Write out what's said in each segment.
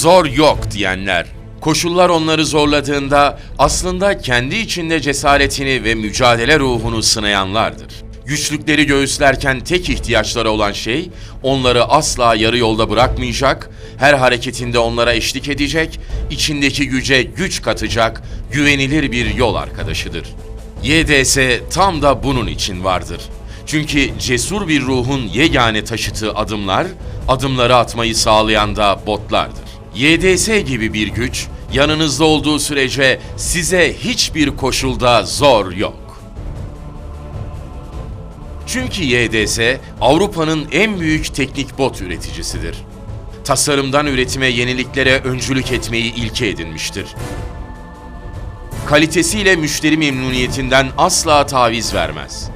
zor yok diyenler. Koşullar onları zorladığında aslında kendi içinde cesaretini ve mücadele ruhunu sınayanlardır. Güçlükleri göğüslerken tek ihtiyaçları olan şey onları asla yarı yolda bırakmayacak, her hareketinde onlara eşlik edecek, içindeki güce güç katacak güvenilir bir yol arkadaşıdır. YDS tam da bunun için vardır. Çünkü cesur bir ruhun yegane taşıtığı adımlar, adımları atmayı sağlayan da botlardır. YDS gibi bir güç, yanınızda olduğu sürece size hiçbir koşulda zor yok. Çünkü YDS, Avrupa'nın en büyük teknik bot üreticisidir. Tasarımdan üretime yeniliklere öncülük etmeyi ilke edinmiştir. Kalitesiyle müşteri memnuniyetinden asla taviz vermez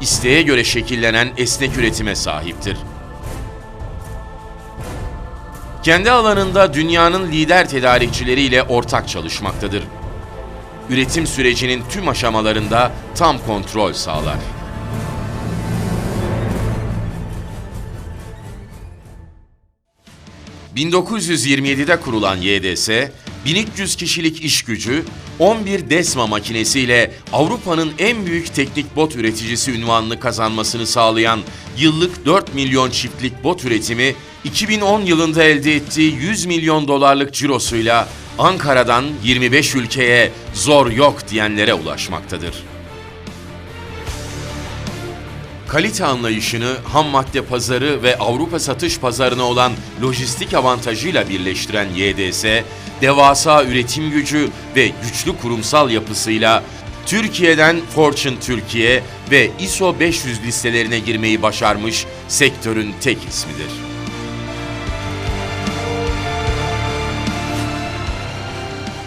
isteğe göre şekillenen esnek üretime sahiptir. Kendi alanında dünyanın lider tedarikçileriyle ortak çalışmaktadır. Üretim sürecinin tüm aşamalarında tam kontrol sağlar. ...1927'de kurulan YDS, 1300 kişilik iş gücü, 11 Desma makinesiyle Avrupa'nın en büyük teknik bot üreticisi ünvanını kazanmasını sağlayan yıllık 4 milyon çiftlik bot üretimi, 2010 yılında elde ettiği 100 milyon dolarlık cirosuyla Ankara'dan 25 ülkeye zor yok diyenlere ulaşmaktadır. Kalite anlayışını ham madde pazarı ve Avrupa satış pazarına olan lojistik avantajıyla birleştiren YDS, devasa üretim gücü ve güçlü kurumsal yapısıyla Türkiye'den Fortune Türkiye ve ISO 500 listelerine girmeyi başarmış sektörün tek ismidir.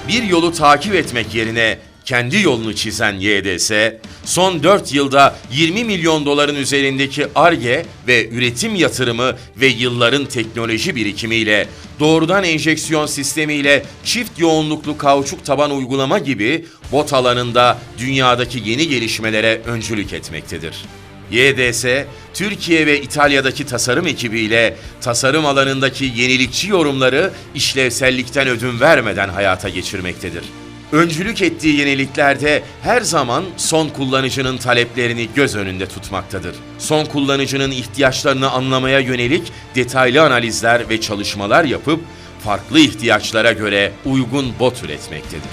Bir yolu takip etmek yerine kendi yolunu çizen YDS, son 4 yılda 20 milyon doların üzerindeki ARGE ve üretim yatırımı ve yılların teknoloji birikimiyle doğrudan enjeksiyon sistemiyle çift yoğunluklu kauçuk taban uygulama gibi bot alanında dünyadaki yeni gelişmelere öncülük etmektedir. YDS, Türkiye ve İtalya'daki tasarım ekibiyle tasarım alanındaki yenilikçi yorumları işlevsellikten ödün vermeden hayata geçirmektedir. Öncülük ettiği yeniliklerde her zaman son kullanıcının taleplerini göz önünde tutmaktadır. Son kullanıcının ihtiyaçlarını anlamaya yönelik detaylı analizler ve çalışmalar yapıp farklı ihtiyaçlara göre uygun bot üretmektedir.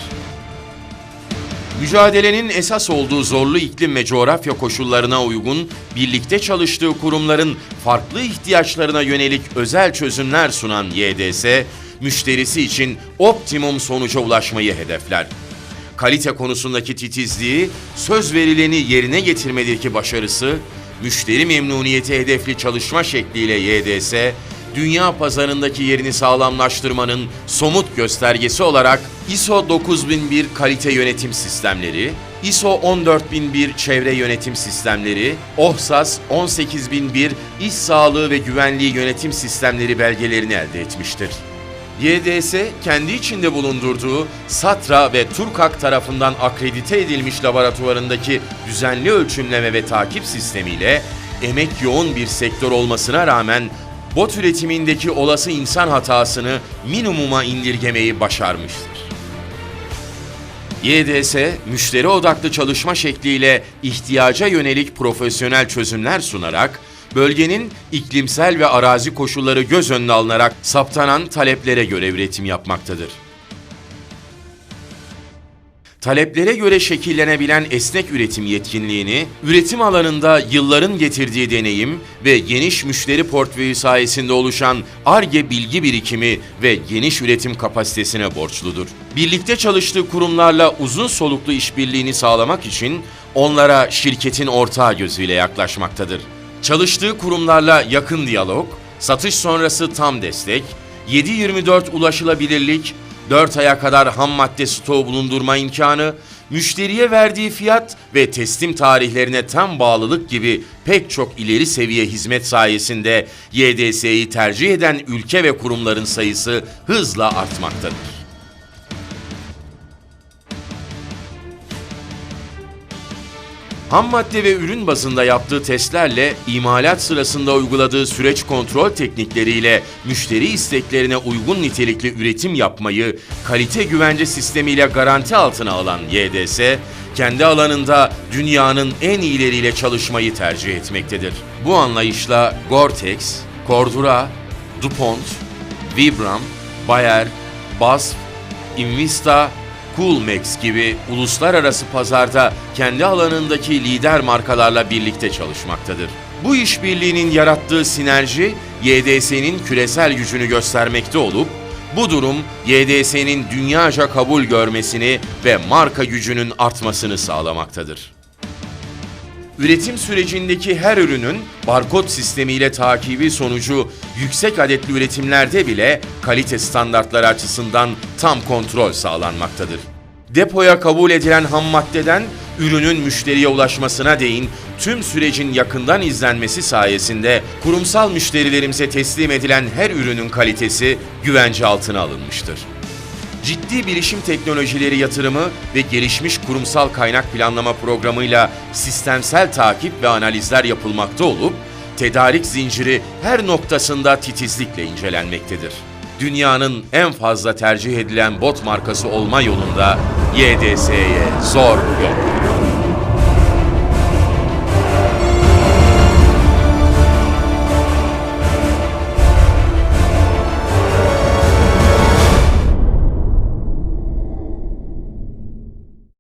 Mücadelenin esas olduğu zorlu iklim ve coğrafya koşullarına uygun, birlikte çalıştığı kurumların farklı ihtiyaçlarına yönelik özel çözümler sunan YDS, müşterisi için optimum sonuca ulaşmayı hedefler. Kalite konusundaki titizliği, söz verileni yerine getirmedeki başarısı, müşteri memnuniyeti hedefli çalışma şekliyle YDS, dünya pazarındaki yerini sağlamlaştırmanın somut göstergesi olarak ISO 9001 kalite yönetim sistemleri, ISO 14001 çevre yönetim sistemleri, OHSAS 18001 iş sağlığı ve güvenliği yönetim sistemleri belgelerini elde etmiştir. YDS kendi içinde bulundurduğu SATRA ve TURKAK tarafından akredite edilmiş laboratuvarındaki düzenli ölçümleme ve takip sistemiyle emek yoğun bir sektör olmasına rağmen bot üretimindeki olası insan hatasını minimuma indirgemeyi başarmıştır. YDS, müşteri odaklı çalışma şekliyle ihtiyaca yönelik profesyonel çözümler sunarak bölgenin iklimsel ve arazi koşulları göz önüne alınarak saptanan taleplere göre üretim yapmaktadır. Taleplere göre şekillenebilen esnek üretim yetkinliğini, üretim alanında yılların getirdiği deneyim ve geniş müşteri portföyü sayesinde oluşan ARGE bilgi birikimi ve geniş üretim kapasitesine borçludur. Birlikte çalıştığı kurumlarla uzun soluklu işbirliğini sağlamak için onlara şirketin ortağı gözüyle yaklaşmaktadır. Çalıştığı kurumlarla yakın diyalog, satış sonrası tam destek, 7-24 ulaşılabilirlik, 4 aya kadar ham madde stoğu bulundurma imkanı, müşteriye verdiği fiyat ve teslim tarihlerine tam bağlılık gibi pek çok ileri seviye hizmet sayesinde YDS'yi tercih eden ülke ve kurumların sayısı hızla artmaktadır. Ham madde ve ürün bazında yaptığı testlerle imalat sırasında uyguladığı süreç kontrol teknikleriyle müşteri isteklerine uygun nitelikli üretim yapmayı kalite güvence sistemiyle garanti altına alan YDS, kendi alanında dünyanın en iyileriyle çalışmayı tercih etmektedir. Bu anlayışla Gore-Tex, Cordura, DuPont, Vibram, Bayer, BASF, Invista, Coolmax gibi uluslararası pazarda kendi alanındaki lider markalarla birlikte çalışmaktadır. Bu işbirliğinin yarattığı sinerji YDS'nin küresel gücünü göstermekte olup bu durum YDS'nin dünyaca kabul görmesini ve marka gücünün artmasını sağlamaktadır. Üretim sürecindeki her ürünün barkod sistemiyle takibi sonucu yüksek adetli üretimlerde bile kalite standartları açısından tam kontrol sağlanmaktadır. Depoya kabul edilen ham maddeden ürünün müşteriye ulaşmasına değin tüm sürecin yakından izlenmesi sayesinde kurumsal müşterilerimize teslim edilen her ürünün kalitesi güvence altına alınmıştır ciddi bilişim teknolojileri yatırımı ve gelişmiş kurumsal kaynak planlama programıyla sistemsel takip ve analizler yapılmakta olup, tedarik zinciri her noktasında titizlikle incelenmektedir. Dünyanın en fazla tercih edilen bot markası olma yolunda YDS'ye zor yok.